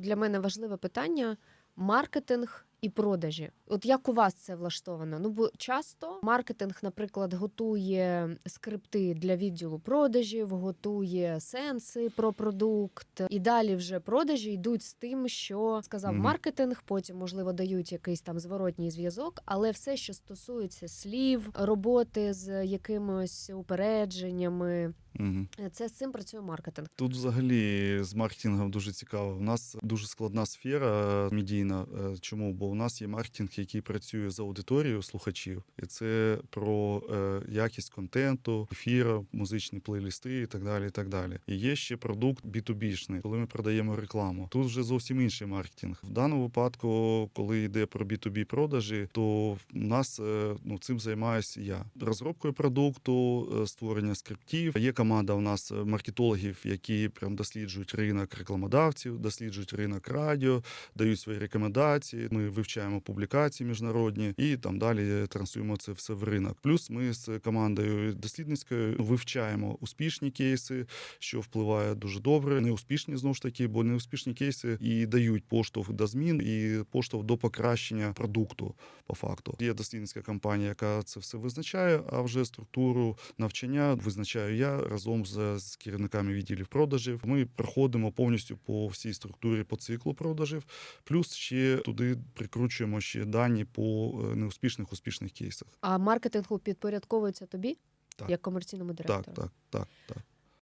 Для мене важливе питання маркетинг і продажі. От як у вас це влаштовано? Ну бо часто маркетинг, наприклад, готує скрипти для відділу продажів, готує сенси про продукт, і далі вже продажі йдуть з тим, що сказав Мгм. маркетинг. Потім можливо дають якийсь там зворотній зв'язок, але все, що стосується слів, роботи з якимось упередженнями, Угу. це з цим працює маркетинг. Тут взагалі з маркетингом дуже цікаво. У нас дуже складна сфера е, медійна. Е, Чому? Бо у нас є маркетинг, який працює з аудиторією слухачів, і це про якість контенту, ефіру, музичні плейлісти і так далі. І так далі. І є ще продукт B2B-шний, коли ми продаємо рекламу. Тут вже зовсім інший маркетинг. В даному випадку, коли йде про B2B продажі, то в нас ну цим займаюся я розробкою продукту, створення скриптів. Є команда у нас е, маркетологів, які прям досліджують ринок рекламодавців, досліджують ринок радіо, дають свої рекомендації. Ми вивчаємо публікації міжнародні і там далі транслюємо це все в ринок. Плюс ми з командою дослідницькою вивчаємо успішні кейси, що впливає дуже добре. Неуспішні знову ж таки, бо неуспішні кейси і дають поштовх до змін і поштовх до покращення продукту. По факту є дослідницька компанія, яка це все визначає. А вже структуру навчання визначаю я разом з, з керівниками відділів продажів. Ми проходимо повністю по всій структурі по циклу продажів. Плюс ще туди прикручуємо ще дані по е, неуспішних успішних кейсах. А маркетингу підпорядковується тобі Так. як комерційному директору? Так, так, так, так.